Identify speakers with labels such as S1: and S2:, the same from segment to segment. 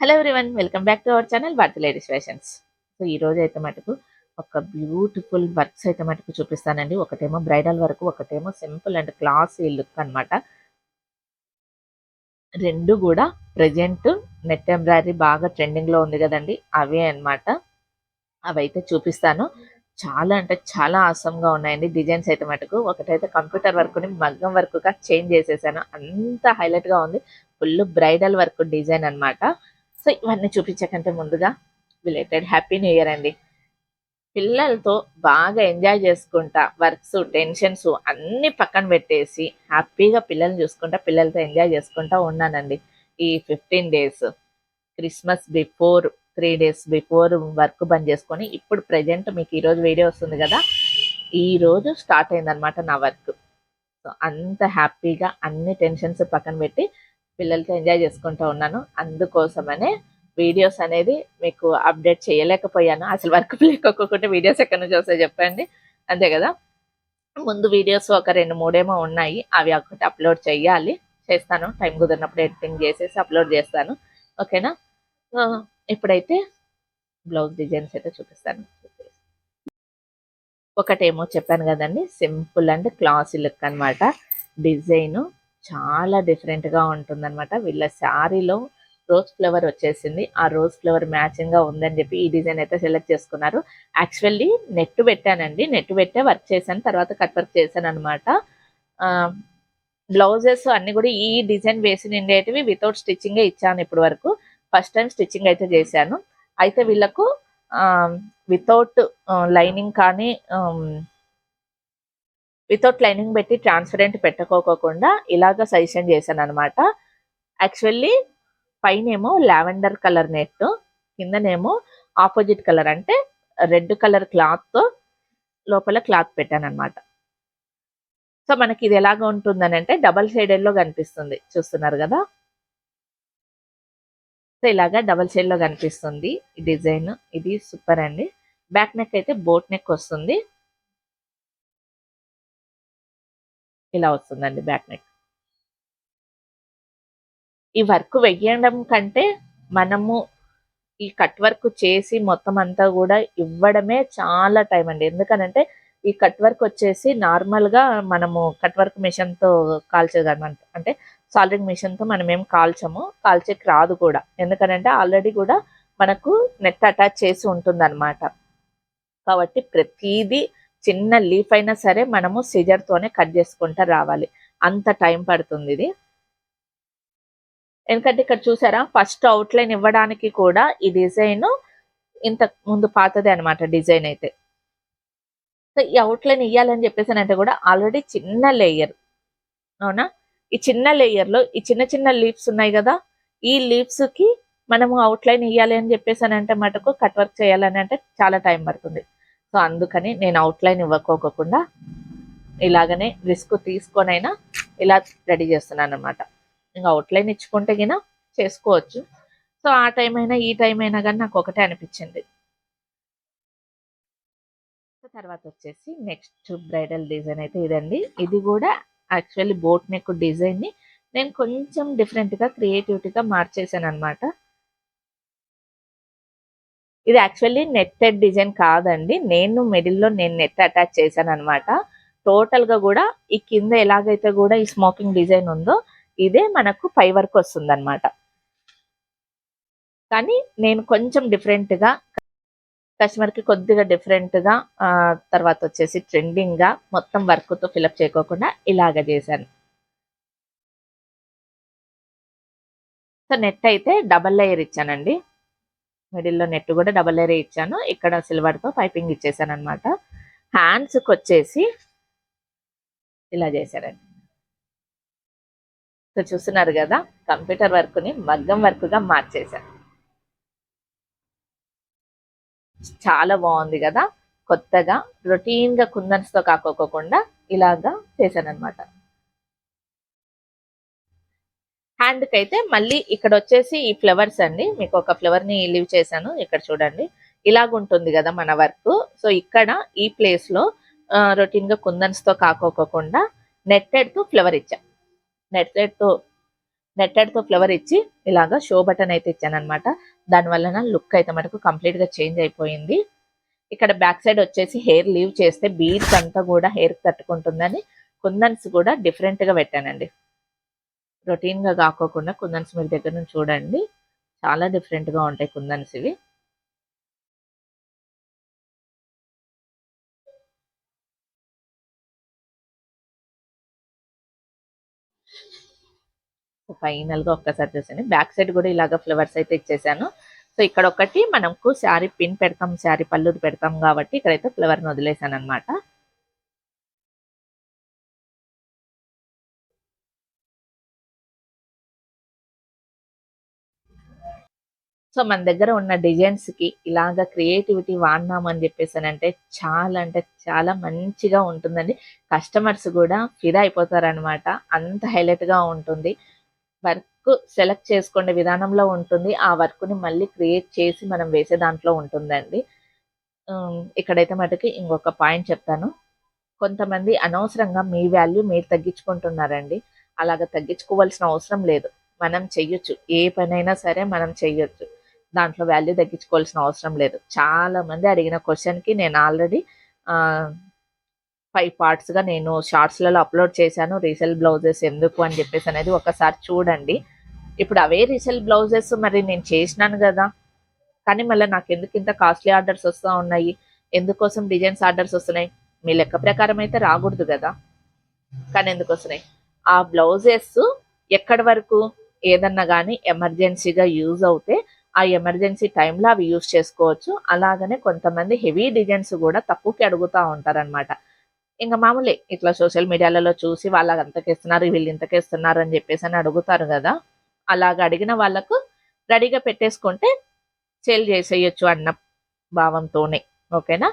S1: Hello everyone welcome back to our channel Bharati ladies fashions so ఈ రోజు అయితే మటుకు ఒక బ్యూటిఫుల్ వర్క్స్ అయితే మటుకు చూపిస్తానండి. ఒకటేమో బ్రైడల్ వర్క్ ఒకటేమో సింపుల్ అండ్ క్లాసీ లుక్ అన్నమాట. రెండు కూడా ప్రజెంట్ నెట్ ఎంబ్రాయిడరీ బాగా ట్రెండింగ్లో ఉంది కదండి. అవే అన్నమాట. అవైతే చూపిస్తాను. చాలా అంటే చాలా ఆసంగా ఉన్నాయండి డిజైన్స్ అయితే మటుకు. ఒకటైతే కంప్యూటర్ వర్క్ని మగ్గం వర్క్గా చేంజ్ చేసేసాను. అంత హైలైట్గా ఉంది. ఫుల్ బ్రైడల్ వర్క్ డిజైన్ అన్నమాట. సో ఇవన్నీ చూపించకంటే ముందుగా బిలేటెడ్ హ్యాపీ న్యూ ఇయర్ అండి. పిల్లలతో బాగా ఎంజాయ్ చేసుకుంటా వర్క్స్ టెన్షన్స్ అన్ని పక్కన పెట్టేసి హ్యాపీగా పిల్లల్ని చూసుకుంటా పిల్లలతో ఎంజాయ్ చేసుకుంటా ఉన్నానండి. ఈ fifteen days Christmas before three days before work బంద్ చేసుకొని ఇప్పుడు ప్రజెంట్ మీకు ఈరోజు వీడియో వస్తుంది కదా ఈ రోజు స్టార్ట్ అయిందనమాట నా వర్క్ సో అంత హ్యాపీగా అన్ని టెన్షన్స్ పక్కన పెట్టి పిల్లలతో ఎంజాయ్ చేసుకుంటూ ఉన్నాను. అందుకోసమనే వీడియోస్ అనేది మీకు అప్డేట్ చేయలేకపోయాను. అసలు వర్క్ లేకపోతే వీడియోస్ ఎక్కడి నుంచి వస్తాయి చెప్పండి. అంతే కదా? ముందు వీడియోస్ ఒక రెండు మూడేమో ఉన్నాయి. అవి ఒకటి అప్లోడ్ చేయాలి. చేస్తాను. టైం కుదిరినప్పుడు ఎడిటింగ్ చేసేసి అప్లోడ్ చేస్తాను. ఓకేనా? ఇప్పుడైతే బ్లౌజ్ డిజైన్స్ అయితే చూపిస్తాను. ఒకటేమో చెప్పాను కదండి. సింపుల్ అండ్ క్లాసీ లుక్ అనమాట డిజైన్ చాలా డిఫరెంట్గా ఉంటుందన్నమాట. వీళ్ళ శారీలో రోజ్ ఫ్లవర్ వచ్చేసింది. ఆ రోజ్ ఫ్లవర్ మ్యాచింగ్గా ఉందని చెప్పి ఈ డిజైన్ అయితే సెలెక్ట్ చేసుకున్నారు. యాక్చువల్లీ నెట్ పెట్టానండి. నెట్ పెట్టే వర్క్ చేశాను. తర్వాత కట్ వర్క్ చేశాను అనమాట బ్లౌజెస్ అన్ని కూడా ఈ డిజైన్ వేసి నిండేటివి వితౌట్ స్టిచ్చింగ్ ఇచ్చాను ఇప్పటి వరకు. ఫస్ట్ టైం స్టిచ్చింగ్ అయితే చేశాను. అయితే వీళ్ళకు వితౌట్ లైనింగ్ కానీ వితౌట్ లైనింగ్ పెట్టి ట్రాన్స్పరెంట్ పెట్టుకోకుండా ఇలాగ సజెషన్ చేశాను అనమాట యాక్చువల్లీ పైన ఏమో లావెండర్ కలర్ నెట్ కిందనేమో ఆపోజిట్ కలర్ అంటే రెడ్ కలర్ క్లాత్తో లోపల క్లాత్ పెట్టాను అనమాట సో మనకి ఇది ఎలాగ ఉంటుందని అంటే డబల్ షేడెడ్లో కనిపిస్తుంది. చూస్తున్నారు కదా? సో ఇలాగా డబల్ షేడ్లో కనిపిస్తుంది ఈ డిజైన్. ఇది సూపర్ అండి. బ్యాక్ నెక్ అయితే బోట్ నెక్ వస్తుంది. ఇలా వస్తుందండి బ్యాక్ నెక్. ఈ వర్క్ వెయ్యడం కంటే మనము ఈ కట్ వర్క్ చేసి మొత్తం అంతా కూడా ఇవ్వడమే చాలా టైం అండి. ఎందుకనంటే ఈ కట్ వర్క్ వచ్చేసి నార్మల్గా మనము కట్ వర్క్ మిషన్తో కాల్చేదన్నమాట అంటే సాల్డరింగ్ మిషన్తో మనం ఏం కాల్చము కాల్చేకి రాదు కూడా. ఎందుకనంటే ఆల్రెడీ కూడా మనకు నెట్ అటాచ్ చేసి ఉంటుంది కాబట్టి ప్రతిదీ చిన్న లీఫ్ అయినా సరే మనము సిజర్ తోనే కట్ చేసుకుంటా రావాలి. అంత టైం పడుతుంది ఇది. ఎందుకంటే ఇక్కడ చూసారా ఫస్ట్ అవుట్లైన్ ఇవ్వడానికి కూడా ఈ డిజైన్ ఇంత ముందు పాతదే అనమాట డిజైన్ అయితే. సో ఈ అవుట్లైన్ ఇవ్వాలని చెప్పేసి కూడా ఆల్రెడీ చిన్న లేయర్ అవునా? ఈ చిన్న లేయర్లో ఈ చిన్న చిన్న లీవ్స్ ఉన్నాయి కదా ఈ లీవ్స్కి మనము అవుట్లైన్ ఇవ్వాలి అని చెప్పేసి అంటే మటుకు కట్ వర్క్ చేయాలని అంటే చాలా టైం పడుతుంది. సో అందుకని నేను అవుట్లైన్ ఇవ్వకోకుండా ఇలాగనే రిస్క్ తీసుకొనైనా ఇలా రెడీ చేస్తున్నాను అనమాట ఇంకా అవుట్లైన్ ఇచ్చుకుంటే గిన చేసుకోవచ్చు. సో ఆ టైం అయినా ఈ టైం అయినా కానీ నాకు ఒకటే అనిపించింది. తర్వాత వచ్చేసి నెక్స్ట్ బ్రైడల్ డిజైన్ అయితే ఇదండి. ఇది కూడా యాక్చువల్లీ బోట్ నెక్ డిజైన్ని నేను కొంచెం డిఫరెంట్గా క్రియేటివిటీగా మార్చేసాను అనమాట ఇది యాక్చువల్లీ నెట్టెడ్ డిజైన్ కాదండి. నేను మిడిల్లో నేను నెట్ అటాచ్ చేశాను అనమాట టోటల్గా కూడా ఈ కింద ఎలాగైతే కూడా ఈ స్మోకింగ్ డిజైన్ ఉందో ఇదే మనకు పై వరకు వస్తుంది అనమాట కానీ నేను కొంచెం డిఫరెంట్గా కస్టమర్కి కొద్దిగా డిఫరెంట్గా తర్వాత వచ్చేసి ట్రెండింగ్గా మొత్తం వర్క్తో ఫిలప్ చేయకోకుండా ఇలాగ చేశాను. సో నెట్ అయితే డబల్ లేయర్ ఇచ్చానండి. మిడిల్లో నెట్ కూడా డబల్ లేయర్ ఇచ్చాను. ఇక్కడ సిల్వర్తో పైపింగ్ ఇచ్చేసాను అనమాట హ్యాండ్స్ వచ్చేసి ఇలా చేశారండి. సో చూస్తున్నారు కదా కంప్యూటర్ వర్క్ని మగ్గం వర్క్గా మార్చేశాను చాలా బాగుంది కదా కొత్తగా రొటీన్గా కుందన్స్తో కాకోకుండా ఇలాగా చేశాను అనమాట హ్యాండ్కి అయితే మళ్ళీ ఇక్కడ వచ్చేసి ఈ ఫ్లవర్స్ అండి. మీకు ఒక ఫ్లవర్ని లీవ్ చేశాను. ఇక్కడ చూడండి. ఇలాగుంటుంది కదా మన వర్క్. సో ఇక్కడ ఈ ప్లేస్లో రొటీన్గా కుందన్స్తో కాకోకుండా నెట్టెడ్తో ఫ్లవర్ ఇచ్చా. నెట్టెడ్తో నెట్టెడ్తో ఫ్లవర్ ఇచ్చి ఇలాగా షో బటన్ అయితే ఇచ్చాను అనమాట దాని వలన లుక్ అయితే మనకు కంప్లీట్గా చేంజ్ అయిపోయింది. ఇక్కడ బ్యాక్ సైడ్ వచ్చేసి హెయిర్ లీవ్ చేస్తే బీడ్స్ అంతా కూడా హెయిర్ తట్టుకుంటుందని కుందన్స్ కూడా డిఫరెంట్గా పెట్టానండి. రొటీన్గా కాకోకుండా కుందన్స్ మీరు దగ్గర నుంచి చూడండి. చాలా డిఫరెంట్గా ఉంటాయి కుందన్స్ ఇవి. ఫైనల్గా ఒక్కసారి చూసాను బ్యాక్ సైడ్ కూడా ఇలాగ ఫ్లవర్స్ అయితే ఇచ్చేసాను. సో ఇక్కడ ఒకటి మనకు శారీ పిన్ పెడతాం శారీ పళ్ళుది పెడతాం కాబట్టి ఇక్కడైతే ఫ్లవర్ని వదిలేసాను అనమాట సో మన దగ్గర ఉన్న డిజైన్స్కి ఇలాగ క్రియేటివిటీ వాడినామని చెప్పేసానంటే చాలా అంటే చాలా మంచిగా ఉంటుందండి. కస్టమర్స్ కూడా ఫిదా అయిపోతారనమాట అంత హైలైట్గా ఉంటుంది. వర్క్ సెలెక్ట్ చేసుకునే విధానంలో ఉంటుంది. ఆ వర్క్ని మళ్ళీ క్రియేట్ చేసి మనం వేసే దాంట్లో ఉంటుందండి. ఇక్కడైతే మటుకి ఇంకొక పాయింట్ చెప్తాను. కొంతమంది అనవసరంగా మీ వాల్యూ మీరు తగ్గించుకుంటున్నారండి. అలాగ తగ్గించుకోవాల్సిన అవసరం లేదు. మనం చెయ్యొచ్చు. ఏ పనైనా సరే మనం చెయ్యొచ్చు. దాంట్లో వాల్యూ తగ్గించుకోవాల్సిన అవసరం లేదు. చాలా మంది అడిగిన క్వశ్చన్కి నేను ఆల్రెడీ ఫైవ్ పార్ట్స్గా నేను షార్ట్స్లలో అప్లోడ్ చేశాను. రీసెల్ బ్లౌజెస్ ఎందుకు అని చెప్పేసి అనేది ఒకసారి చూడండి. ఇప్పుడు అవే రీసెల్ బ్లౌజెస్ మరి నేను చేసినాను కదా. కానీ మళ్ళీ నాకు ఎందుకు ఇంత కాస్ట్లీ ఆర్డర్స్ వస్తూ ఉన్నాయి? ఎందుకోసం డిజైన్స్ ఆర్డర్స్ వస్తున్నాయి? మీ లెక్క ప్రకారం అయితే రాకూడదు కదా. కానీ ఎందుకు వస్తున్నాయి? ఆ బ్లౌజెస్ ఎక్కడి వరకు? ఏదన్నా కానీ ఎమర్జెన్సీగా యూజ్ అవుతే ఆ ఎమర్జెన్సీ టైంలో అవి యూజ్ చేసుకోవచ్చు. అలాగనే కొంతమంది హెవీ డిజైన్స్ కూడా తక్కువకి అడుగుతూ ఉంటారన్నమాట. ఇంకా మామూలే ఇట్లా సోషల్ మీడియాలలో చూసి వాళ్ళకి అంతకేస్తున్నారు వీళ్ళు ఇంతకేస్తున్నారు అని చెప్పేసి అని అడుగుతారు కదా. అలాగ అడిగిన వాళ్ళకు రెడీగా పెట్టేసుకుంటే సేల్ చేసేయచ్చు అన్న భావంతోనే. ఓకేనా?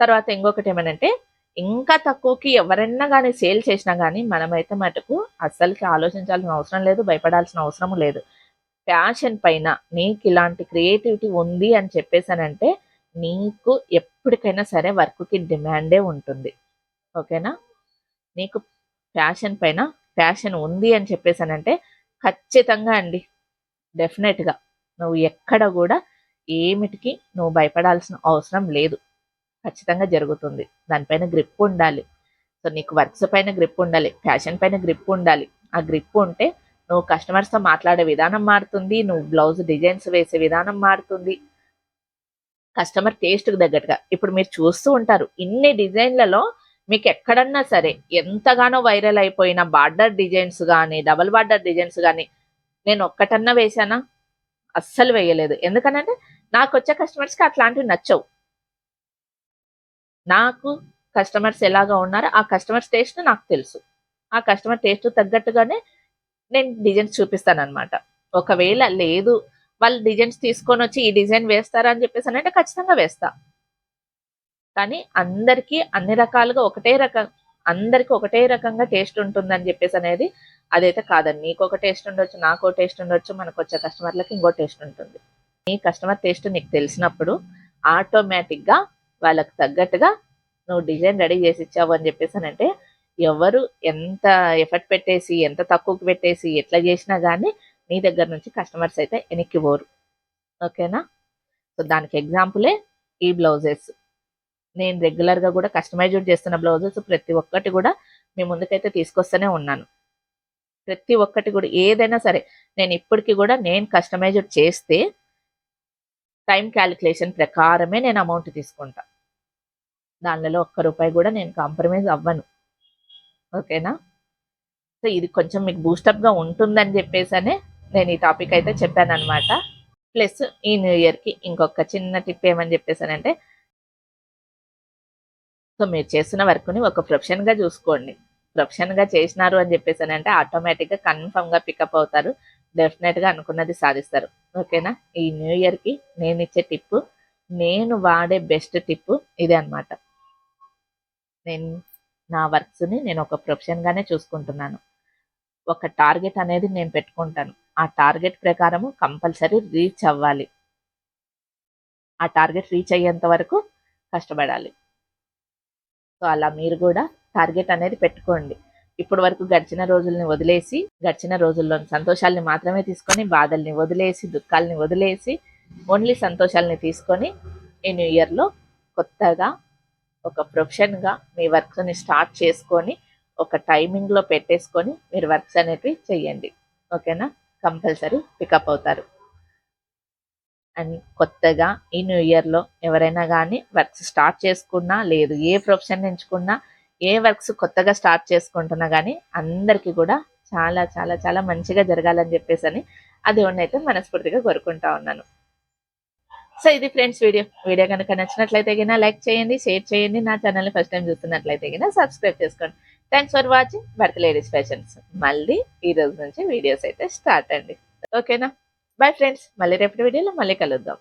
S1: తర్వాత ఇంకొకటి ఏమనంటే ఇంకా తక్కువకి ఎవరైనా కానీ సేల్ చేసినా కానీ మనమైతే మటుకు అస్సలకి ఆలోచించాల్సిన అవసరం లేదు భయపడాల్సిన అవసరం లేదు. ఫ్యాషన్ పైన నీకు ఇలాంటి క్రియేటివిటీ ఉంది అని చెప్పేసానంటే నీకు ఎప్పటికైనా సరే వర్క్కి డిమాండే ఉంటుంది. ఓకేనా? నీకు ఫ్యాషన్ పైన ఫ్యాషన్ ఉంది అని చెప్పేసానంటే ఖచ్చితంగా అండి. డెఫినెట్గా. నువ్వు ఎక్కడ కూడా ఏమిటికి నువ్వు భయపడాల్సిన అవసరం లేదు. ఖచ్చితంగా జరుగుతుంది. దానిపైన గ్రిప్ ఉండాలి. సో నీకు వర్క్స్ పైన గ్రిప్ ఉండాలి. ఫ్యాషన్ పైన గ్రిప్ ఉండాలి. ఆ గ్రిప్ ఉంటే నువ్వు కస్టమర్స్తో మాట్లాడే విధానం మారుతుంది నువ్వు బ్లౌజ్ డిజైన్స్ వేసే విధానం మారుతుంది. కస్టమర్ టేస్ట్కి తగ్గట్టుగా. ఇప్పుడు మీరు చూస్తూ ఉంటారు ఇన్ని డిజైన్లలో మీకు ఎక్కడన్నా సరే ఎంతగానో వైరల్ అయిపోయిన బార్డర్ డిజైన్స్ కానీ డబల్ బార్డర్ డిజైన్స్ కానీ నేను ఒక్కటన్నా వేసానా అస్సలు వేయలేదు. ఎందుకనంటే నాకు వచ్చే కస్టమర్స్కి అట్లాంటివి నచ్చవు. నాకు కస్టమర్స్ ఎలాగా ఉన్నారో ఆ కస్టమర్స్ టేస్ట్ నాకు తెలుసు. ఆ కస్టమర్ టేస్ట్ తగ్గట్టుగానే నేను డిజైన్స్ చూపిస్తాను అనమాట ఒకవేళ లేదు వాళ్ళు డిజైన్స్ తీసుకొని వచ్చి ఈ డిజైన్ వేస్తారా అని చెప్పేసి అంటే ఖచ్చితంగా వేస్తా. కానీ అందరికీ అన్ని రకాలుగా ఒకటే రకం అందరికి ఒకటే రకంగా టేస్ట్ ఉంటుందని చెప్పేసి అనేది అదైతే కాదండి. నీకు ఒక టేస్ట్ ఉండొచ్చు నాకు ఒక టేస్ట్ ఉండొచ్చు మనకు వచ్చే కస్టమర్లకి ఇంకో టేస్ట్ ఉంటుంది. నీ కస్టమర్ టేస్ట్ నీకు తెలిసినప్పుడు ఆటోమేటిక్గా వాళ్ళకి తగ్గట్టుగా నువ్వు డిజైన్ రెడీ చేసి ఇచ్చావు అని చెప్పేసి అంటే ఎవరు ఎంత ఎఫర్ట్ పెట్టేసి ఎంత తక్కువకి పెట్టేసి ఎట్లా చేసినా కానీ నీ దగ్గర నుంచి కస్టమర్స్ అయితే వెనక్కి పోరు ఓకేనా? సో దానికి ఎగ్జాంపులే ఈ బ్లౌజెస్. నేను రెగ్యులర్గా కూడా కస్టమైజ్డ్ చేస్తున్న బ్లౌజెస్ ప్రతి ఒక్కటి కూడా మీ ముందుకైతే తీసుకొస్తూనే ఉన్నాను. ప్రతి ఒక్కటి కూడా ఏదైనా సరే నేను ఇప్పటికీ కూడా నేను కస్టమైజ్డ్ చేస్తే టైం క్యాలిక్యులేషన్ ప్రకారమే నేను అమౌంట్ తీసుకుంటా. దానిలో ఒక్క రూపాయి కూడా నేను కాంప్రమైజ్ అవ్వను. ఓకేనా? సో ఇది కొంచెం మీకు బూస్టప్గా ఉంటుందని చెప్పేసనే నేను ఈ టాపిక్ అయితే చెప్పాను అనమాట ప్లస్ ఈ న్యూ ఇయర్కి ఇంకొక చిన్న టిప్ ఏమని చెప్పేసానంటే సో మీరు చేస్తున్న వర్క్ని ఒక ప్రొఫెషన్గా చూసుకోండి. ప్రొఫెషన్గా చేసినారు అని చెప్పేసానంటే ఆటోమేటిక్గా గా పికప్ అవుతారు. డెఫినెట్గా అనుకున్నది సాధిస్తారు. ఓకేనా? ఈ న్యూ ఇయర్కి నేను ఇచ్చే టిప్పు నేను వాడే బెస్ట్ టిప్పు ఇదే అన్నమాట. నేను నా వర్క్స్ని నేను ఒక ప్రొఫెషన్ గానే చూసుకుంటున్నాను. ఒక టార్గెట్ అనేది నేను పెట్టుకుంటాను. ఆ టార్గెట్ ప్రకారము కంపల్సరీ రీచ్ అవ్వాలి. ఆ టార్గెట్ రీచ్ అయ్యేంత వరకు కష్టపడాలి. సో అలా మీరు కూడా టార్గెట్ అనేది పెట్టుకోండి. ఇప్పటి వరకు గడిచిన రోజుల్ని వదిలేసి గడిచిన రోజుల్లోని సంతోషాల్ని మాత్రమే తీసుకొని బాధల్ని వదిలేసి దుఃఖాలని వదిలేసి ఓన్లీ సంతోషాలని తీసుకొని ఈ న్యూ ఇయర్లో కొత్తగా ఒక ప్రొఫెషన్గా మీ వర్క్స్ని స్టార్ట్ చేసుకొని ఒక టైమింగ్లో పెట్టేసుకొని మీరు వర్క్స్ అనేటివి చేయండి ఓకేనా? కంపల్సరీ పికప్ అవుతారు. అండ్ కొత్తగా ఈ న్యూ ఇయర్లో ఎవరైనా కానీ వర్క్స్ స్టార్ట్ చేసుకున్నా లేదు ఏ ప్రొఫెషన్ ఎంచుకున్నా ఏ వర్క్స్ కొత్తగా స్టార్ట్ చేసుకుంటున్నా కానీ అందరికీ కూడా చాలా చాలా చాలా మంచిగా జరగాలని చెప్పేసి అని అది అయితే మనస్ఫూర్తిగా కోరుకుంటా ఉన్నాను. సో ఇది ఫ్రెండ్స్ వీడియో. వీడియో కనుక నచ్చినట్లయితే కింద లైక్ చేయండి షేర్ చేయండి. నా ఛానల్ని ఫస్ట్ టైం చూస్తున్నట్లయితే కింద సబ్స్క్రైబ్ చేసుకోండి. థ్యాంక్స్ ఫర్ వాచింగ్ భర్త లేడీస్ ఫ్యాషన్స్ మళ్ళీ ఈ రోజు నుంచి వీడియోస్ అయితే స్టార్ట్ అండి. ఓకేనా బాయ్ ఫ్రెండ్స్ మళ్ళీ రేపటి వీడియోలో మళ్ళీ కలుద్దాం.